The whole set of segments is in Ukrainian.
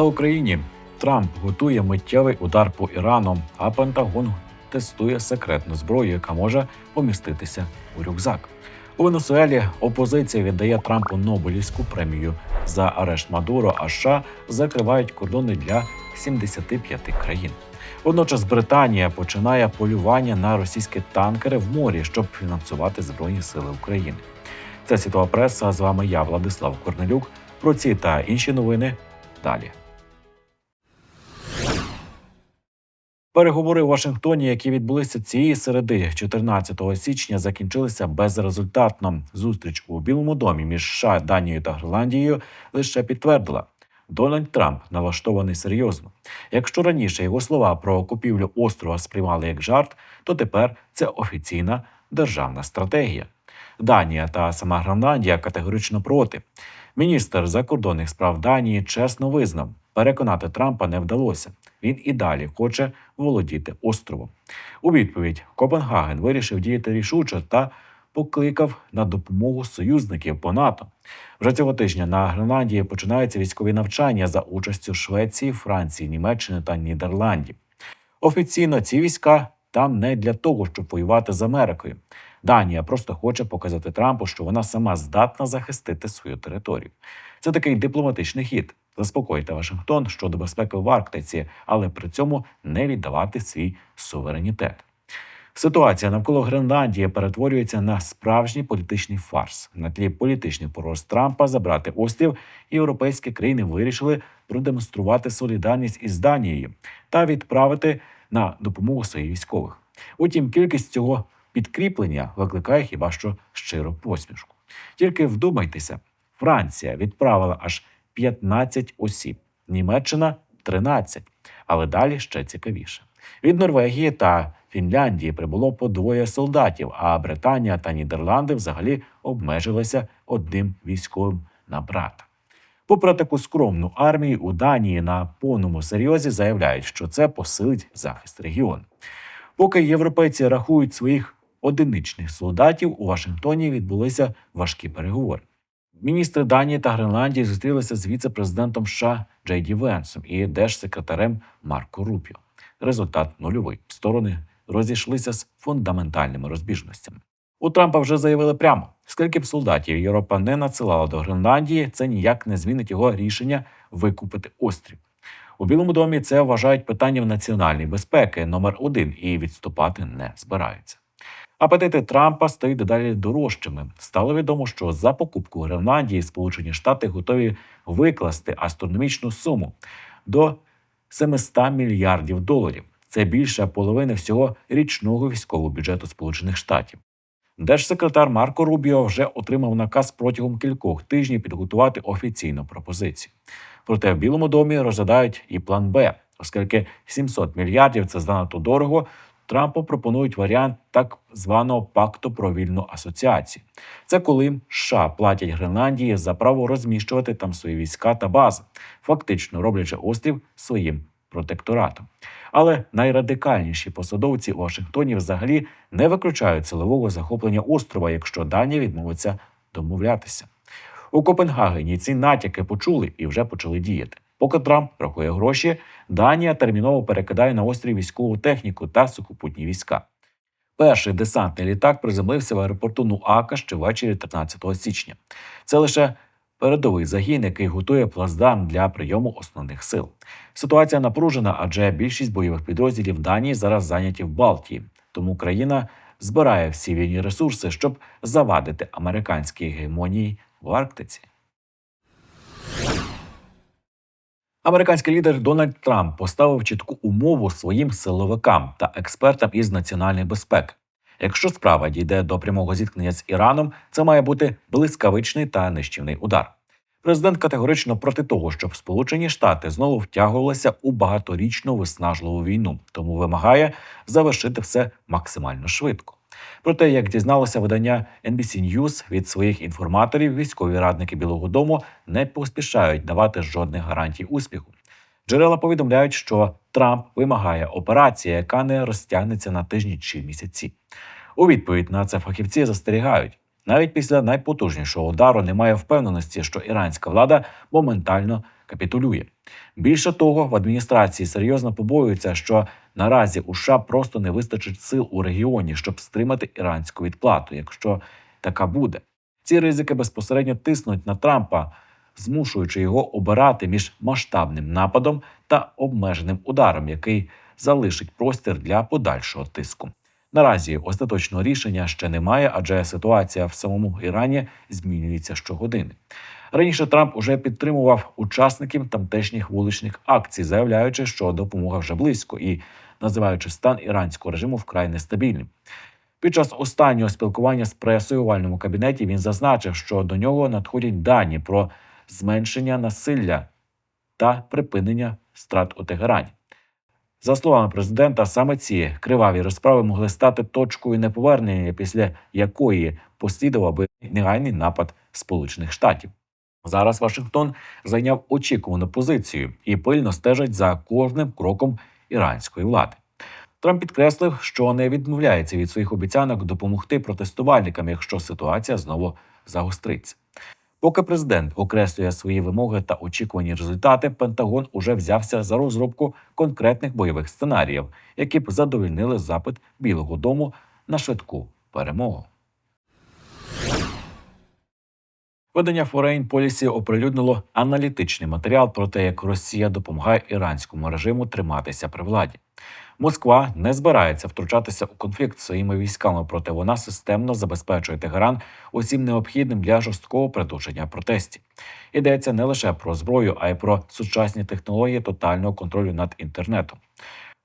Слава Україні! Трамп готує миттєвий удар по Ірану, а Пентагон тестує секретну зброю, яка може поміститися у рюкзак. У Венесуелі опозиція віддає Трампу Нобелівську премію за арешт Мадуро, а США закривають кордони для 75 країн. Водночас Британія починає полювання на російські танкери в морі, щоб фінансувати збройні сили України. Це світова преса. З вами я, Владислав Корнелюк. Про ці та інші новини далі. Переговори у Вашингтоні, які відбулися цієї середи, 14 січня, закінчилися безрезультатно. Зустріч у Білому домі між США, Данією та Гренландією лише підтвердила. Дональд Трамп налаштований серйозно. Якщо раніше його слова про купівлю острова сприймали як жарт, то тепер це офіційна державна стратегія. Данія та сама Гренландія категорично проти. Міністр закордонних справ Данії чесно визнав, переконати Трампа не вдалося. Він і далі хоче володіти островом. У відповідь Копенгаген вирішив діяти рішуче та покликав на допомогу союзників по НАТО. Вже цього тижня на Гренландії починаються військові навчання за участю Швеції, Франції, Німеччини та Нідерландів. Офіційно ці війська там не для того, щоб воювати з Америкою. Данія просто хоче показати Трампу, що вона сама здатна захистити свою територію. Це такий дипломатичний хід заспокоїти Вашингтон щодо безпеки в Арктиці, але при цьому не віддавати свій суверенітет. Ситуація навколо Гренландії перетворюється на справжній політичний фарс. На тлі політичних погроз Трампа забрати острів, європейські країни вирішили продемонструвати солідарність із Данією та відправити на допомогу своїх військових. Утім, кількість цього підкріплення викликає хіба що щиру посмішку. Тільки вдумайтеся, Франція відправила аж 15 осіб, Німеччина 13. Але далі ще цікавіше. Від Норвегії та Фінляндії прибуло по двоє солдатів, а Британія та Нідерланди взагалі обмежилися одним військовим на брата. Попри таку скромну армію, у Данії на повному серйозі заявляють, що це посилить захист регіону. Поки європейці рахують своїх одиничних солдатів, у Вашингтоні відбулися важкі переговори. Міністри Данії та Гренландії зустрілися з віце-президентом США Джей Ді Венсом і держсекретарем Марко Рубіо. Результат нульовий. Сторони розійшлися з фундаментальними розбіжностями. У Трампа вже заявили прямо: скільки б солдатів Європа не надсилала до Гренландії, це ніяк не змінить його рішення викупити острів. У Білому домі це вважають питанням національної безпеки номер один і відступати не збираються. Апетити Трампа стають дедалі дорожчими. Стало відомо, що за покупку Гренландії Сполучені Штати готові викласти астрономічну суму до 700 мільярдів доларів. Це більше половини всього річного військового бюджету Сполучених Штатів. Держсекретар Марко Рубіо вже отримав наказ протягом кількох тижнів підготувати офіційну пропозицію. Проте в Білому домі розглядають і план Б, оскільки 700 мільярдів це занадто дорого. Трампу пропонують варіант так званого пакту про вільну асоціацію. Це коли США платять Гренландії за право розміщувати там свої війська та бази, фактично роблячи острів своїм протекторатом. Але найрадикальніші посадовці у Вашингтоні взагалі не виключають силового захоплення острова, якщо Данія відмовиться домовлятися. У Копенгагені ці натяки почули і вже почали діяти. Поки Трамп рахує гроші, Данія терміново перекидає на острів військову техніку та сухопутні війська. Перший десантний літак приземлився в аеропорту Нуака ще ввечері 13 січня. Це лише передовий загін, який готує плацдарм для прийому основних сил. Ситуація напружена, адже більшість бойових підрозділів Данії зараз зайняті в Балтії, тому країна збирає всі вільні ресурси, щоб завадити американській гегемонії в Арктиці. Американський лідер Дональд Трамп поставив чітку умову своїм силовикам та експертам із національної безпеки. Якщо справа дійде до прямого зіткнення з Іраном, це має бути блискавичний та нищівний удар. Президент категорично проти того, щоб Сполучені Штати знову втягувалися у багаторічну виснажливу війну, тому вимагає завершити все максимально швидко. Проте, як дізналося видання NBC News від своїх інформаторів, військові радники Білого Дому не поспішають давати жодних гарантій успіху. Джерела повідомляють, що Трамп вимагає операції, яка не розтягнеться на тижні чи місяці. У відповідь на це фахівці застерігають. Навіть після найпотужнішого удару немає впевненості, що іранська влада моментально капітулює. Більше того, в адміністрації серйозно побоюються, що наразі у США просто не вистачить сил у регіоні, щоб стримати іранську відплату, якщо така буде. Ці ризики безпосередньо тиснуть на Трампа, змушуючи його обирати між масштабним нападом та обмеженим ударом, який залишить простір для подальшого тиску. Наразі остаточного рішення ще немає, адже ситуація в самому Ірані змінюється щогодини. Раніше Трамп уже підтримував учасників тамтешніх вуличних акцій, заявляючи, що допомога вже близько, і називаючи стан іранського режиму вкрай нестабільним. Під час останнього спілкування з пресою у овальному кабінеті він зазначив, що до нього надходять дані про зменшення насилля та припинення страт у Тегерані. За словами президента, саме ці криваві розправи могли стати точкою неповернення, після якої послідував би негайний напад Сполучених Штатів. Зараз Вашингтон зайняв очікувану позицію і пильно стежить за кожним кроком іранської влади. Трамп підкреслив, що не відмовляється від своїх обіцянок допомогти протестувальникам, якщо ситуація знову загостриться. Поки президент окреслює свої вимоги та очікувані результати, Пентагон уже взявся за розробку конкретних бойових сценаріїв, які б задовольнили запит Білого Дому на швидку перемогу. Видання Foreign Policy оприлюднило аналітичний матеріал про те, як Росія допомагає іранському режиму триматися при владі. Москва не збирається втручатися у конфлікт своїми військами, проте вона системно забезпечує Тегеран усім необхідним для жорсткого придушення протестів. Йдеться не лише про зброю, а й про сучасні технології тотального контролю над інтернетом.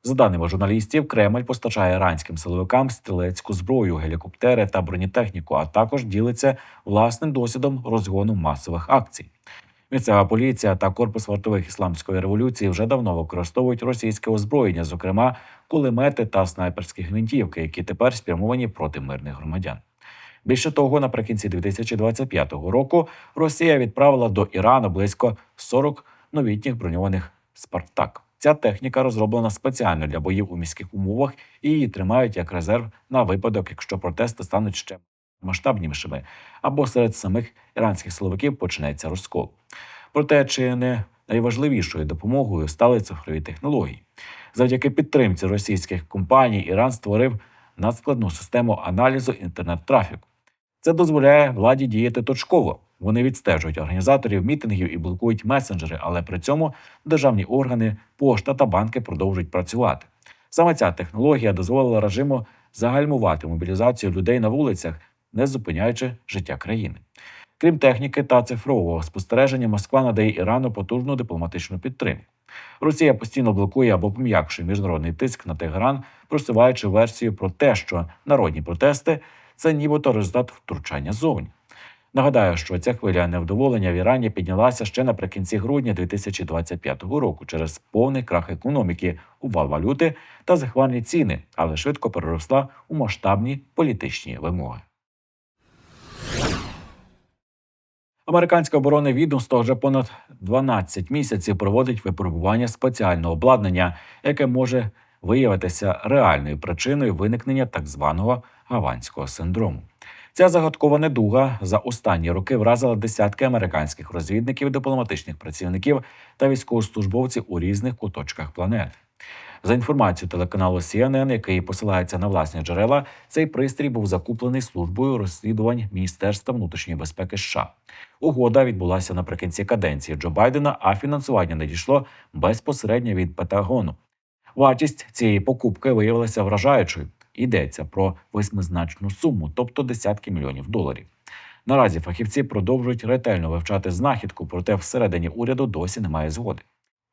За даними журналістів, Кремль постачає іранським силовикам стрілецьку зброю, гелікоптери та бронетехніку, а також ділиться власним досвідом розгону масових акцій. Місцева поліція та корпус вартових ісламської революції вже давно використовують російське озброєння, зокрема кулемети та снайперські гвинтівки, які тепер спрямовані проти мирних громадян. Більше того, наприкінці 2025 року Росія відправила до Ірану близько 40 новітніх броньованих Спартак. Ця техніка розроблена спеціально для боїв у міських умовах і її тримають як резерв на випадок, якщо протести стануть ще масштабнішими, або серед самих іранських силовиків почнеться розкол. Проте, чи не найважливішою допомогою стали цифрові технології. Завдяки підтримці російських компаній Іран створив надскладну систему аналізу інтернет-трафіку. Це дозволяє владі діяти точково. Вони відстежують організаторів мітингів і блокують месенджери, але при цьому державні органи, пошта та банки продовжують працювати. Саме ця технологія дозволила режиму загальмувати мобілізацію людей на вулицях, не зупиняючи життя країни. Крім техніки та цифрового спостереження, Москва надає Ірану потужну дипломатичну підтримку. Росія постійно блокує або пом'якшує міжнародний тиск на Тегеран, просуваючи версію про те, що народні протести це нібито результат втручання зовні. Нагадаю, що ця хвиля невдоволення в Ірані піднялася ще наприкінці грудня 2025 року через повний крах економіки, увал валюти та захмарні ціни, але швидко переросла у масштабні політичні вимоги. Американське оборонне відомство вже понад 12 місяців проводить випробування спеціального обладнання, яке може виявитися реальною причиною виникнення так званого гаванського синдрому. Ця загадкова недуга за останні роки вразила десятки американських розвідників, дипломатичних працівників та військовослужбовців у різних куточках планети. За інформацією телеканалу CNN, який посилається на власні джерела, цей пристрій був закуплений службою розслідувань Міністерства внутрішньої безпеки США. Угода відбулася наприкінці каденції Джо Байдена, а фінансування надійшло безпосередньо від Пентагону. Вартість цієї покупки виявилася вражаючою. Йдеться про восьмизначну суму, тобто десятки мільйонів доларів. Наразі фахівці продовжують ретельно вивчати знахідку, проте всередині уряду досі немає згоди.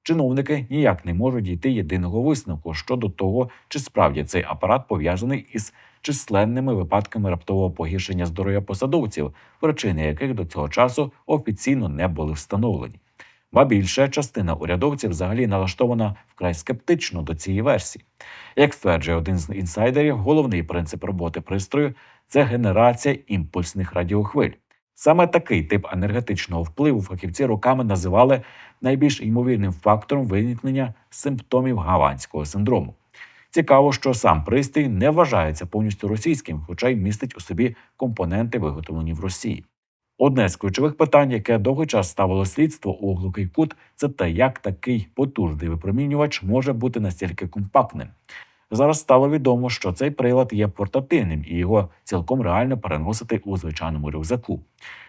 Чиновники ніяк не можуть дійти єдиного висновку щодо того, чи справді цей апарат пов'язаний із численними випадками раптового погіршення здоров'я посадовців, причини яких до цього часу офіційно не були встановлені. Ба більше частина урядовців взагалі налаштована вкрай скептично до цієї версії. Як стверджує один з інсайдерів, головний принцип роботи пристрою це генерація імпульсних радіохвиль. Саме такий тип енергетичного впливу фахівці роками називали найбільш ймовірним фактором виникнення симптомів гаванського синдрому. Цікаво, що сам пристрій не вважається повністю російським, хоча й містить у собі компоненти, виготовлені в Росії. Одне з ключових питань, яке довгий час ставило слідство у глухий кут, це те, як такий потужний випромінювач може бути настільки компактним. Зараз стало відомо, що цей прилад є портативним і його цілком реально переносити у звичайному рюкзаку.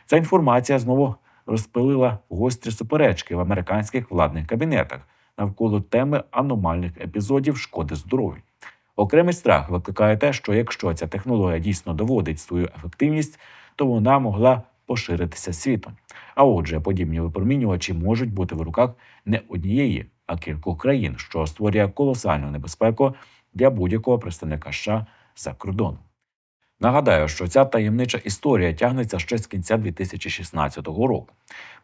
Ця інформація знову розпилила гострі суперечки в американських владних кабінетах навколо теми аномальних епізодів шкоди здоров'ю. Окремий страх викликає те, що якщо ця технологія дійсно доводить свою ефективність, то вона могла поширитися світом. А отже, подібні випромінювачі можуть бути в руках не однієї, а кількох країн, що створює колосальну небезпеку для будь-якого представника США за кордоном. Нагадаю, що ця таємнича історія тягнеться ще з кінця 2016 року.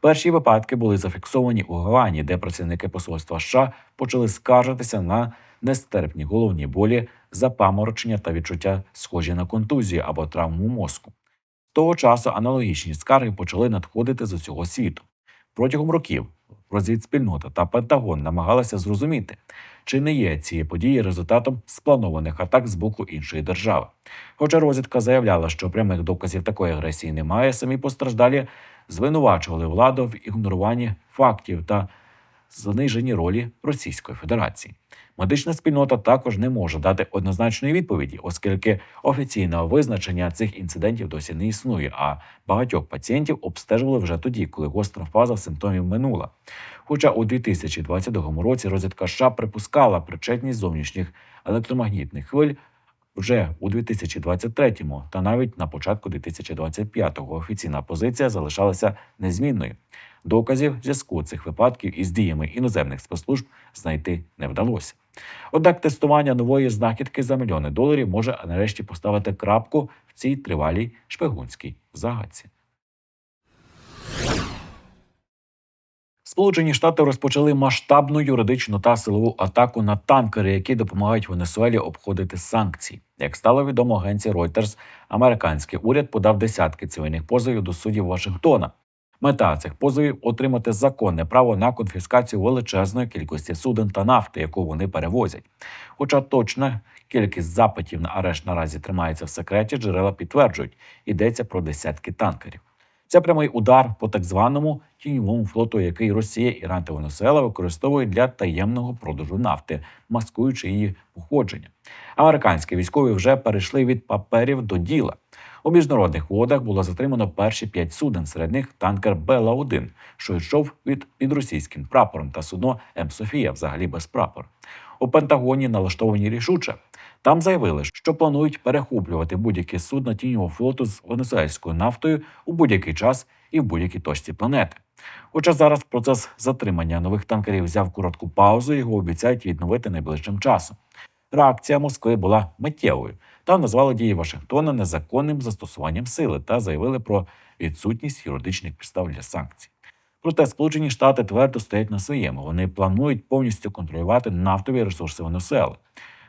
Перші випадки були зафіксовані у Гавані, де працівники посольства США почали скаржитися на нестерпні головні болі, запаморочення та відчуття схожі на контузію або травму мозку. Того часу аналогічні скарги почали надходити з усього світу. Протягом років розвідспільнота та Пентагон намагалися зрозуміти, чи не є ці події результатом спланованих атак з боку іншої держави. Хоча розвідка заявляла, що прямих доказів такої агресії немає, самі постраждалі звинувачували владу в ігноруванні фактів та заниженні ролі Російської Федерації. Медична спільнота також не може дати однозначної відповіді, оскільки офіційного визначення цих інцидентів досі не існує. А багатьох пацієнтів обстежували вже тоді, коли гостра фаза симптомів минула. Хоча у 2022 році розвідка США припускала причетність зовнішніх електромагнітних хвиль вже у 2023-му та навіть на початку 2025-го офіційна позиція залишалася незмінною. Доказів зв'язку цих випадків із діями іноземних спецслужб знайти не вдалося. Однак тестування нової знахідки за мільйони доларів може нарешті поставити крапку в цій тривалій шпигунській загадці. Сполучені Штати розпочали масштабну юридичну та силову атаку на танкери, які допомагають Венесуелі обходити санкції. Як стало відомо агенції Reuters, американський уряд подав десятки цивільних позовів до суддів Вашингтона. Мета цих позовів отримати законне право на конфіскацію величезної кількості суден та нафти, яку вони перевозять. Хоча точна кількість запитів на арешт наразі тримається в секреті, джерела підтверджують, йдеться про десятки танкерів. Це прямий удар по так званому тіньовому флоту, який Росія, Іран та Венесуела використовують для таємного продажу нафти, маскуючи її походження. Американські військові вже перейшли від паперів до діла. У міжнародних водах було затримано перші п'ять суден, серед них танкер Бела 1 що йшов від під російським прапором, та судно М. Софія, взагалі без прапора. У Пентагоні налаштовані рішуче. Там заявили, що планують перехоплювати будь-яке судно тіньового флоту з венесуельською нафтою у будь-який час і в будь-якій точці планети. Хоча зараз процес затримання нових танкерів взяв коротку паузу, його обіцяють відновити найближчим часом. Реакція Москви була миттєвою та назвали дії Вашингтона незаконним застосуванням сили та заявили про відсутність юридичних підстав для санкцій. Проте Сполучені Штати твердо стоять на своєму. Вони планують повністю контролювати нафтові ресурси Венесуели.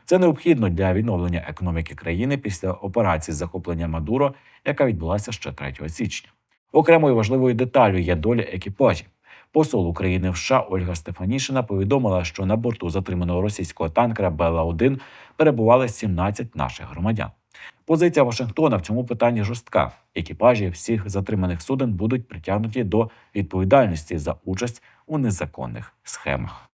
Це необхідно для відновлення економіки країни після операції захоплення Мадуро, яка відбулася ще 3 січня. Окремою важливою деталю є доля екіпажів. Посол України в США Ольга Стефанішина повідомила, що на борту затриманого російського танкера Бела 1 перебували 17 наших громадян. Позиція Вашингтона в цьому питанні жорстка. Екіпажі всіх затриманих суден будуть притягнуті до відповідальності за участь у незаконних схемах.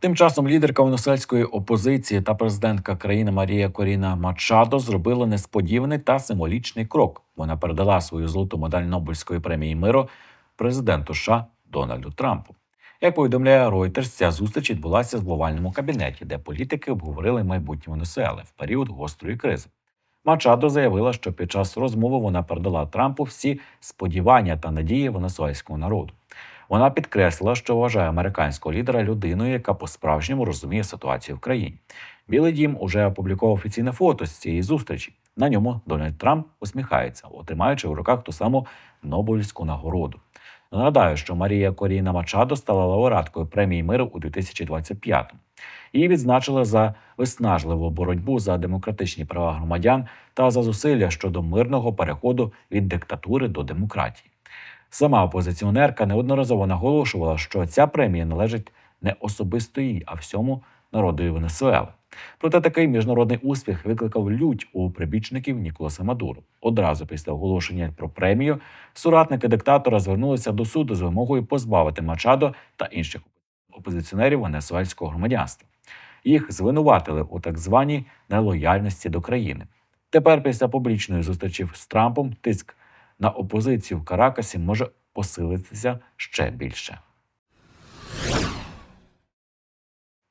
Тим часом лідерка венесуельської опозиції та президентка країни Марія Коріна Мачадо зробила несподіваний та символічний крок. Вона передала свою золоту медаль Нобелівської премії миру президенту США Дональду Трампу. Як повідомляє Reuters, ця зустріч відбулася в овальному кабінеті, де політики обговорили майбутнє Венесуели в період гострої кризи. Мачадо заявила, що під час розмови вона передала Трампу всі сподівання та надії венесуельського народу. Вона підкреслила, що вважає американського лідера людиною, яка по-справжньому розуміє ситуацію в країні. Білий дім уже опублікував офіційне фото з цієї зустрічі. На ньому Дональд Трамп усміхається, отримаючи в руках ту саму Нобелівську нагороду. Нагадаю, що Марія Коріна Мачадо стала лауреаткою премії миру у 2025-му. Її відзначили за виснажливу боротьбу за демократичні права громадян та за зусилля щодо мирного переходу від диктатури до демократії. Сама опозиціонерка неодноразово наголошувала, що ця премія належить не особисто їй, а всьому народу Венесуели. Проте такий міжнародний успіх викликав лють у прибічників Ніколаса Мадуру. Одразу після оголошення про премію соратники диктатора звернулися до суду з вимогою позбавити Мачадо та інших опозиціонерів венесуельського громадянства. Їх звинуватили у так званій нелояльності до країни. Тепер, після публічної зустрічі з Трампом, тиск на опозицію в Каракасі може посилитися ще більше.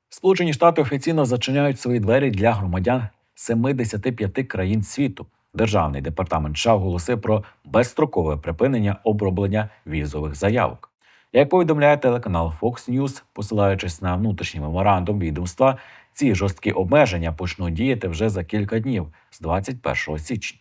Сполучені Штати офіційно зачиняють свої двері для громадян 75 країн світу. Державний департамент США оголосив про безстрокове припинення оброблення візових заявок. Як повідомляє телеканал Fox News, посилаючись на внутрішній меморандум відомства, ці жорсткі обмеження почнуть діяти вже за кілька днів з 21 січня.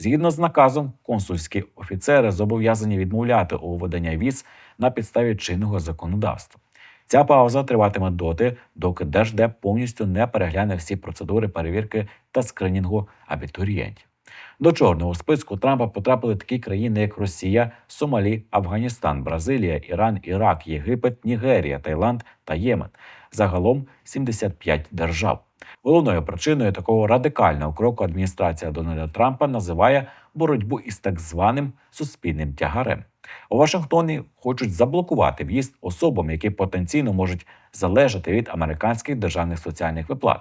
Згідно з наказом, консульські офіцери зобов'язані відмовляти у видання віз на підставі чинного законодавства. Ця пауза триватиме доти, доки Держдеп повністю не перегляне всі процедури перевірки та скринінгу абітурієнтів. До чорного списку Трампа потрапили такі країни, як Росія, Сомалі, Афганістан, Бразилія, Іран, Ірак, Єгипет, Нігерія, Таїланд та Ємен. Загалом 75 держав. Головною причиною такого радикального кроку адміністрація Дональда Трампа називає боротьбу із так званим суспільним тягарем. У Вашингтоні хочуть заблокувати в'їзд особам, які потенційно можуть залежати від американських державних соціальних виплат.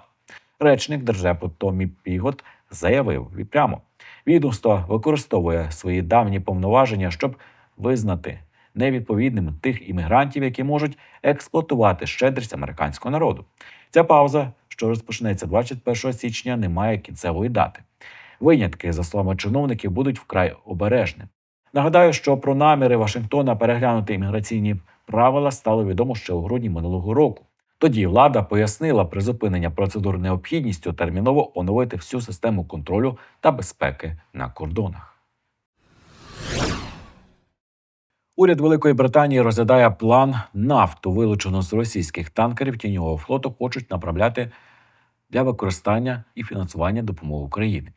Речник держепу Томі Пігот заявив прямо: відомство використовує свої давні повноваження, щоб визнати невідповідними тих іммігрантів, які можуть експлуатувати щедрість американського народу. Ця пауза, що розпочнеться 21 січня, не має кінцевої дати. Винятки, за словами чиновників, будуть вкрай обережні. Нагадаю, що про наміри Вашингтона переглянути імміграційні правила стало відомо ще у грудні минулого року. Тоді влада пояснила призупинення процедур необхідністю терміново оновити всю систему контролю та безпеки на кордонах. Уряд Великої Британії розглядає план нафту, вилучену з російських танкерів тіньового флоту, хочуть направляти для використання і фінансування допомоги Україні.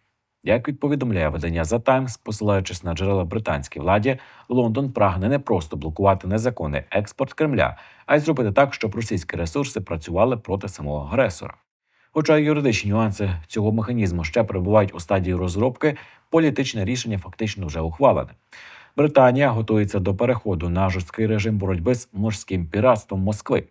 Як повідомляє видання The Times, посилаючись на джерела британській владі, Лондон прагне не просто блокувати незаконний експорт Кремля, а й зробити так, щоб російські ресурси працювали проти самого агресора. Хоча юридичні нюанси цього механізму ще перебувають у стадії розробки, політичне рішення фактично вже ухвалене. Британія готується до переходу на жорсткий режим боротьби з морським піратством Москви.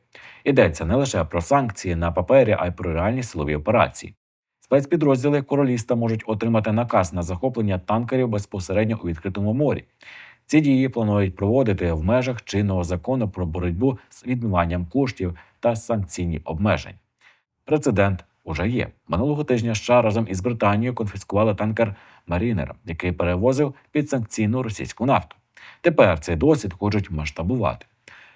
Йдеться не лише про санкції на папері, а й про реальні силові операції. Спецпідрозділи короліста можуть отримати наказ на захоплення танкерів безпосередньо у відкритому морі. Ці дії планують проводити в межах чинного закону про боротьбу з відмиванням коштів та санкційні обмежень. Прецедент уже є. Минулого тижня США разом із Британією конфіскували танкер Марінер, який перевозив підсанкційну російську нафту. Тепер цей досвід хочуть масштабувати.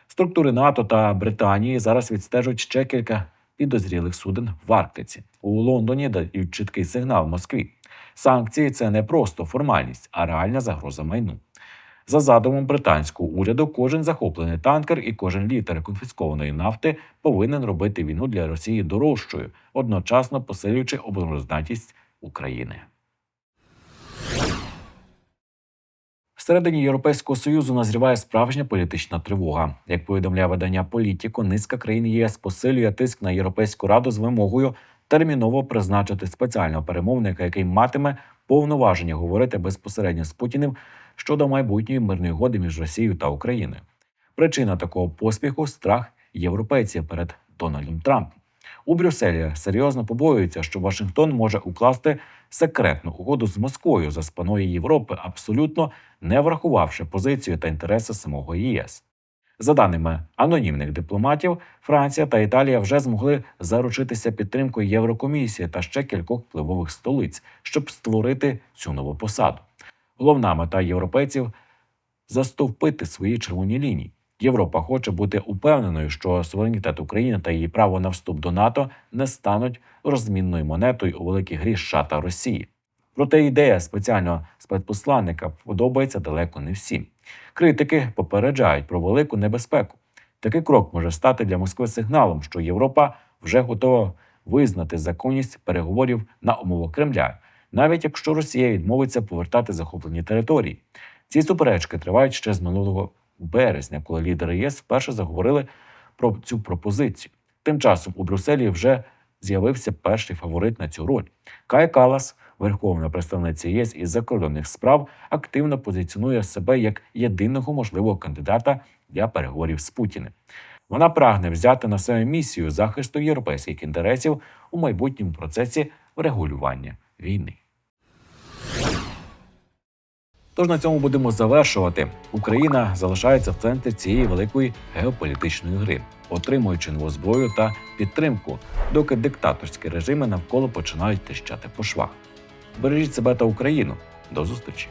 Структури НАТО та Британії зараз відстежують ще кілька підозрілих суден в Арктиці. У Лондоні дають чіткий сигнал Москві. Санкції це не просто формальність, а реальна загроза майну. За задумом британського уряду, кожен захоплений танкер і кожен літр конфіскованої нафти повинен робити війну для Росії дорожчою, одночасно посилюючи обороноздатність України. Всередині Європейського союзу назріває справжня політична тривога. Як повідомляє видання Політіко, низка країн ЄС посилює тиск на Європейську раду з вимогою терміново призначити спеціального перемовника, який матиме повноваження говорити безпосередньо з Путіним щодо майбутньої мирної угоди між Росією та Україною. Причина такого поспіху страх європейців перед Дональдом Трампом. У Брюсселі серйозно побоюються, що Вашингтон може укласти секретну угоду з Москвою за спиною Європи, абсолютно не врахувавши позицію та інтереси самого ЄС. За даними анонімних дипломатів, Франція та Італія вже змогли заручитися підтримкою Єврокомісії та ще кількох впливових столиць, щоб створити цю нову посаду. Головна мета європейців застовпити свої червоні лінії. Європа хоче бути упевненою, що суверенітет України та її право на вступ до НАТО не стануть розмінною монетою у великій грі США та Росії. Проте ідея спеціального спецпосланника подобається далеко не всім. Критики попереджають про велику небезпеку. Такий крок може стати для Москви сигналом, що Європа вже готова визнати законність переговорів на умовах Кремля, навіть якщо Росія відмовиться повертати захоплені території. Ці суперечки тривають ще з минулого березня, коли лідери ЄС вперше заговорили про цю пропозицію. Тим часом у Брюсселі вже з'явився перший фаворит на цю роль. Кая Калас, верховна представниця ЄС із закордонних справ, активно позиціонує себе як єдиного можливого кандидата для переговорів з Путіним. Вона прагне взяти на себе місію захисту європейських інтересів у майбутньому процесі врегулювання війни. Тож на цьому будемо завершувати. Україна залишається в центрі цієї великої геополітичної гри, отримуючи нову зброю та підтримку, доки диктаторські режими навколо починають тріщати по швах. Бережіть себе та Україну. До зустрічі!